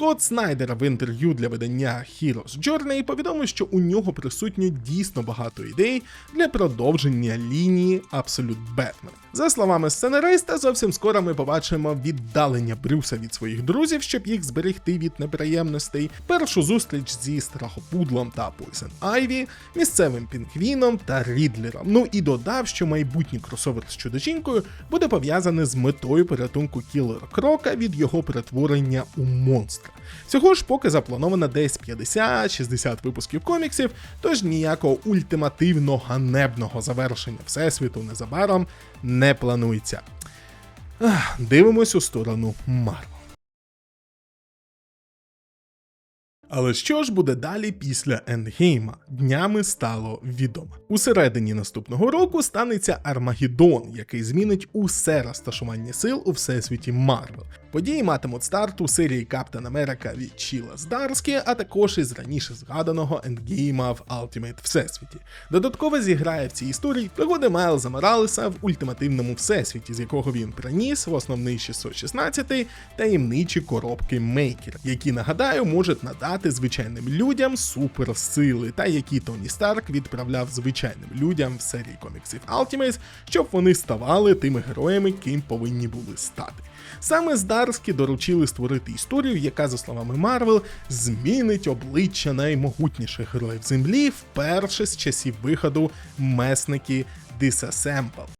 Скотт Снайдер в інтерв'ю для видання Heroes Journey повідомив, що у нього присутньо дійсно багато ідей для продовження лінії Absolute Batman. За словами сценариста, зовсім скоро ми побачимо віддалення Брюса від своїх друзів, щоб їх зберегти від неприємностей, першу зустріч зі Страхопудлом та Poison Айві, місцевим пінгвіном та Рідлером. Ну і додав, що майбутній кросовер з чудо-жінкою буде пов'язаний з метою порятунку кілера Крока від його перетворення у монстра. Всього ж поки заплановано десь 50-60 випусків коміксів, тож ніякого ультимативно ганебного завершення всесвіту незабаром не планується. Ах, Дивимось у сторону Марвел. Але що ж буде далі після Ендгейма? Днями стало відомо. У середині наступного року станеться Армагеддон, який змінить усе розташування сил у всесвіті Марвел. Події матимуть старт у серії Каптен Америка від Чіла Здарські, а також із раніше згаданого Ендгейма в Ultimate Всесвіті. Додатково зіграє в цій історії пригоди Майлза Моралеса в ультимативному всесвіті, з якого він приніс в основний 616 таємничі коробки Мейкер, які нагадаю можуть надати звичайним людям суперсили, та які Тоні Старк відправляв звичайним людям в серії коміксів Ultimates, щоб вони ставали тими героями, ким повинні були стати. Саме Здарські доручили створити історію, яка, за словами Марвел, змінить обличчя наймогутніших героїв землі вперше з часів виходу месники Disassemble.